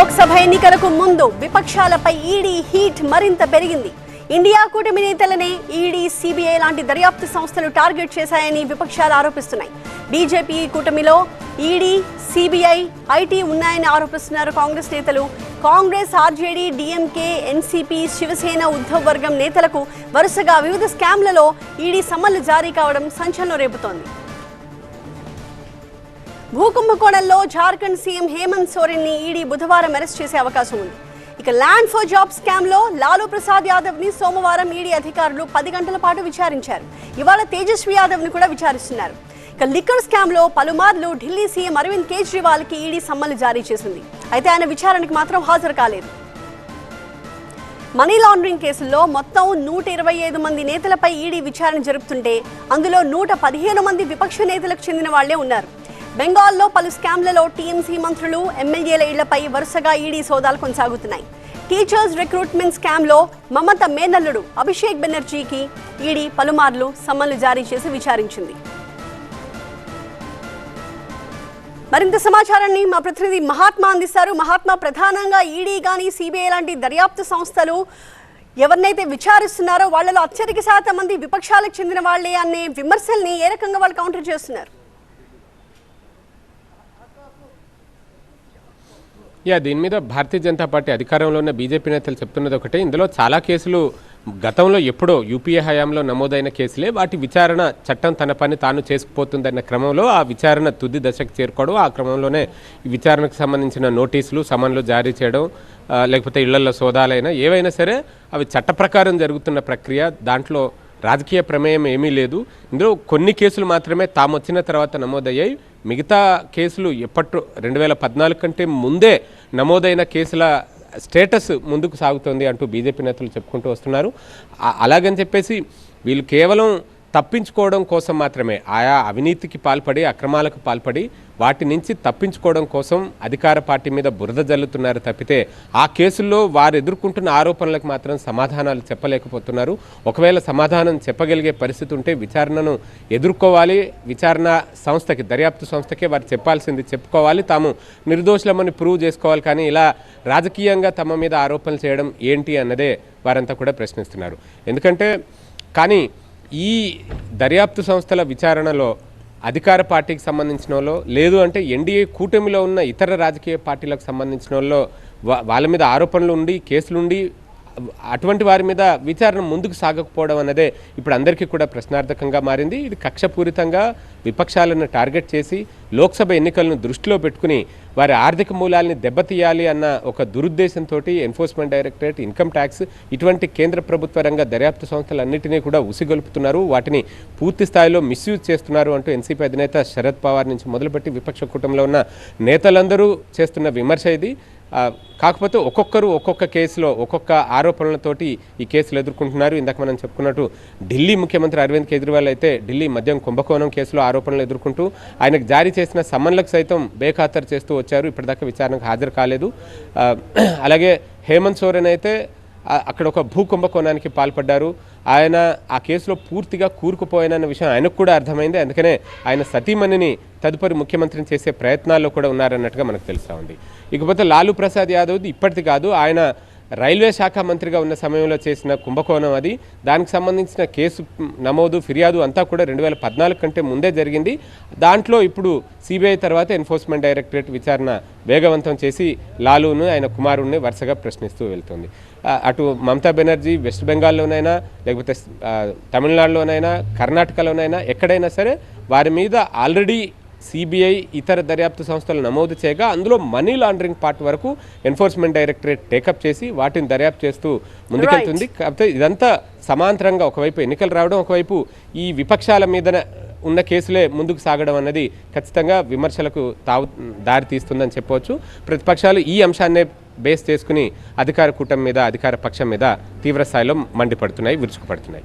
లోక్సభ ఎన్నికలకు ముందు విపక్షాలపై ED heat మరింత పెరిగింది. ఇండియా కూటమి నేతలనే ఈడీ సిబిఐ లాంటి దర్యాప్తు సంస్థలు టార్గెట్ చేశాయని విపక్షాలు ఆరోపిస్తున్నాయి. బీజేపీ కూటమిలో ఈడీ సిబిఐ ఐటీ ఉన్నాయని ఆరోపిస్తున్నారు కాంగ్రెస్ నేతలు. Congress RJD DMK NCP Shiv Sena Uddhav వర్గం నేతలకు వరుసగా వివిధ స్కామ్లలో ఈడీ సమ్మలు జారీ కావడం సంచలనం రేపుతోంది. భూకుంభకోణంలో జార్ఖండ్ సీఎం హేమంత్ సోరెన్ని ఈడీ బుధవారం అరెస్ట్ చేసే అవకాశం ఉంది. ఇక ల్యాండ్ ఫర్ జాబ్ స్కామ్లో లాలూ ప్రసాద్ యాదవ్ని సోమవారం ఈడీ అధికారులు పది గంటల పాటు విచారించారు. ఇవాళ తేజస్వి యాదవ్ని కూడా విచారిస్తున్నారు. ఇక లిక్కర్ స్కామ్లో పలుమార్లు ఢిల్లీ సీఎం అరవింద్ కేజ్రీవాల్కి ఈడీ సమ్మలు జారీ చేసింది. అయితే ఆయన విచారణకు మాత్రం హాజరు కాలేదు. మనీ లాండరింగ్ కేసుల్లో మొత్తం నూట ఇరవై ఐదు మంది నేతలపై ఈడీ విచారణ జరుపుతుంటే అందులో నూట పదిహేను మంది విపక్ష నేతలకు చెందిన వాళ్ళే ఉన్నారు. బెంగాల్లో పలు స్కామ్లలో టీఎంసీ మంత్రులు ఎమ్మెల్యేల ఇళ్ళపై వరుసగా ఈడీ సోదాలు కొనసాగుతున్నాయి. టీచర్స్ రిక్రూట్మెంట్ స్కామ్లో మమత మేనల్లుడు అభిషేక్ బెనర్జీకి ఈడీ పలుమార్లు సమ్మన్లు జారీ చేసి విచారించింది. మరింత సమాచారాన్ని మా ప్రతినిధి మహాత్మా అందిస్తారు. మహాత్మా ప్రధానంగా ఈడీ కానీ సిబిఐ లాంటి దర్యాప్తు సంస్థలు ఎవరినైతే విచారిస్తున్నారో వాళ్ళలో అత్యధిక శాతం మంది విపక్షాలకు చెందిన వాళ్ళే అనే విమర్శల్ని ఏ రకంగా వాళ్ళు కౌంటర్ చేస్తున్నారు? యా దీని మీద భారతీయ జనతా పార్టీ అధికారంలో ఉన్న బీజేపీ నేతలు చెప్తున్నది ఒకటే. ఇందులో చాలా కేసులు గతంలో ఎప్పుడో యూపీఏ హయాంలో నమోదైన కేసులే. వాటి విచారణ చట్టం తన పని తాను చేసుకుపోతుందన్న క్రమంలో ఆ విచారణ తుది దశకు చేరుకోవడం ఆ క్రమంలోనే విచారణకు సంబంధించిన నోటీసులు సమన్లు జారీ చేయడం లేకపోతే ఇళ్ళలో సోదాలైనా ఏవైనా సరే అవి చట్ట ప్రకారం జరుగుతున్న ప్రక్రియ. దాంట్లో రాజకీయ ప్రమేయం ఏమీ లేదు. ఇందులో కొన్ని కేసులు మాత్రమే తాము వచ్చిన తర్వాత నమోదయ్యాయి. మిగతా కేసులు ఎప్పట్లో రెండు వేల పద్నాలుగు కంటే ముందే నమోదైన కేసుల స్టేటస్ ముందుకు సాగుతోంది అంటూ బీజేపీ నేతలు చెప్పుకుంటూ వస్తున్నారు. అలాగని చెప్పేసి వీళ్ళు కేవలం తప్పించుకోవడం కోసం మాత్రమే. ఆయా అవినీతికి పాల్పడి అక్రమాలకు పాల్పడి వాటి నుంచి తప్పించుకోవడం కోసం అధికార పార్టీ మీద బురద జల్లుతున్నారు తప్పితే ఆ కేసుల్లో వారు ఎదుర్కొంటున్న ఆరోపణలకు మాత్రం సమాధానాలు చెప్పలేకపోతున్నారు. ఒకవేళ సమాధానం చెప్పగలిగే పరిస్థితి ఉంటే విచారణను ఎదుర్కోవాలి. విచారణ సంస్థకి దర్యాప్తు సంస్థకే వారు చెప్పాల్సింది చెప్పుకోవాలి. తాము నిర్దోషులమని ప్రూవ్ చేసుకోవాలి. కానీ ఇలా రాజకీయంగా తమ మీద ఆరోపణలు చేయడం ఏంటి అన్నదే వారంతా కూడా ప్రశ్నిస్తున్నారు. ఎందుకంటే కానీ ఈ దర్యాప్తు సంస్థల విచారణలో అధికార పార్టీకి సంబంధించిన వాళ్ళు లేదు అంటే ఎన్డీఏ కూటమిలో ఉన్న ఇతర రాజకీయ పార్టీలకు సంబంధించిన వాళ్ళు వా- వాళ్ళ మీద ఆరోపణలు ఉండి కేసులుండి అటువంటి వారి మీద విచారణ ముందుకు సాగకపోవడం అన్నదే ఇప్పుడు అందరికీ కూడా ప్రశ్నార్థకంగా మారింది. ఇది కక్షపూరితంగా విపక్షాలను టార్గెట్ చేసి లోక్సభ ఎన్నికలను దృష్టిలో పెట్టుకుని వారి ఆర్థిక మూలాల్ని దెబ్బతీయాలి అన్న ఒక దురుద్దేశంతో ఎన్ఫోర్స్మెంట్ డైరెక్టరేట్ ఇన్కమ్ ట్యాక్స్ ఇటువంటి కేంద్ర ప్రభుత్వ రంగ దర్యాప్తు సంస్థలన్నింటినీ కూడా ఉసిగొలుపుతున్నారు. వాటిని పూర్తి స్థాయిలో మిస్యూజ్ చేస్తున్నారు అంటూ ఎన్సీపీ అధినేత శరద్ పవార్ నుంచి మొదలుపెట్టి విపక్ష కూటమిలో ఉన్న నేతలందరూ చేస్తున్న విమర్శ ఇది. కాకపోతే ఒక్కొక్కరు ఒక్కొక్క కేసులో ఒక్కొక్క ఆరోపణలతోటి ఈ కేసులు ఎదుర్కొంటున్నారు. ఇందాక మనం చెప్పుకున్నట్టు ఢిల్లీ ముఖ్యమంత్రి అరవింద్ కేజ్రీవాల్ అయితే ఢిల్లీ మద్యం కుంభకోణం కేసులో ఆరోపణలు ఎదుర్కొంటూ ఆయనకు జారీ చేసిన సమ్మన్లకు సైతం బేఖాతరు చేస్తూ వచ్చారు. ఇప్పటిదాకా విచారణకు హాజరు కాలేదు. అలాగే హేమంత్ సోరెన్ అయితే అక్కడ ఒక భూకుంభకోణానికి పాల్పడ్డారు. ఆయన ఆ కేసులో పూర్తిగా కూరుకుపోయానన్న విషయం ఆయనకు కూడా అర్థమైంది. అందుకనే ఆయన సతీమణిని తదుపరి ముఖ్యమంత్రిని చేసే ప్రయత్నాల్లో కూడా ఉన్నారన్నట్టుగా మనకు తెలుస్తూ ఉంది. ఇకపోతే లాలూ ప్రసాద్ యాదవ్ది ఇప్పటిది కాదు. ఆయన రైల్వే శాఖ మంత్రిగా ఉన్న సమయంలో చేసిన కుంభకోణం అది. దానికి సంబంధించిన కేసు నమోదు ఫిర్యాదు అంతా కూడా రెండు వేల పద్నాలుగు కంటే ముందే జరిగింది. దాంట్లో ఇప్పుడు సిబిఐ తర్వాత ఎన్ఫోర్స్మెంట్ డైరెక్టరేట్ విచారణ వేగవంతం చేసి లాలూను ఆయన కుమారుణ్ణి వరుసగా ప్రశ్నిస్తూ వెళ్తుంది. అటు మమతా బెనర్జీ వెస్ట్ బెంగాల్లోనైనా లేకపోతే తమిళనాడులోనైనా కర్ణాటకలోనైనా ఎక్కడైనా సరే వారి మీద ఆల్రెడీ సిబిఐ ఇతర దర్యాప్తు సంస్థలు నమోదు చేయగా అందులో మనీ లాండరింగ్ పార్ట్ వరకు ఎన్ఫోర్స్మెంట్ డైరెక్టరేట్ టేకప్ చేసి వాటిని దర్యాప్తు చేస్తూ ముందుకెళ్తుంది. కాకపోతే ఇదంతా సమాంతరంగా ఒకవైపు ఎన్నికలు రావడం ఒకవైపు ఈ విపక్షాల మీద ఉన్న కేసులే ముందుకు సాగడం అన్నది ఖచ్చితంగా విమర్శలకు తావు దారి తీస్తుందని చెప్పవచ్చు. ప్రతిపక్షాలు ఈ అంశాన్నే బేస్ చేసుకుని అధికార కూటమి మీద అధికార పక్షం మీద తీవ్ర స్థాయిలో మండిపడుతున్నాయి విరుచుకుపడుతున్నాయి.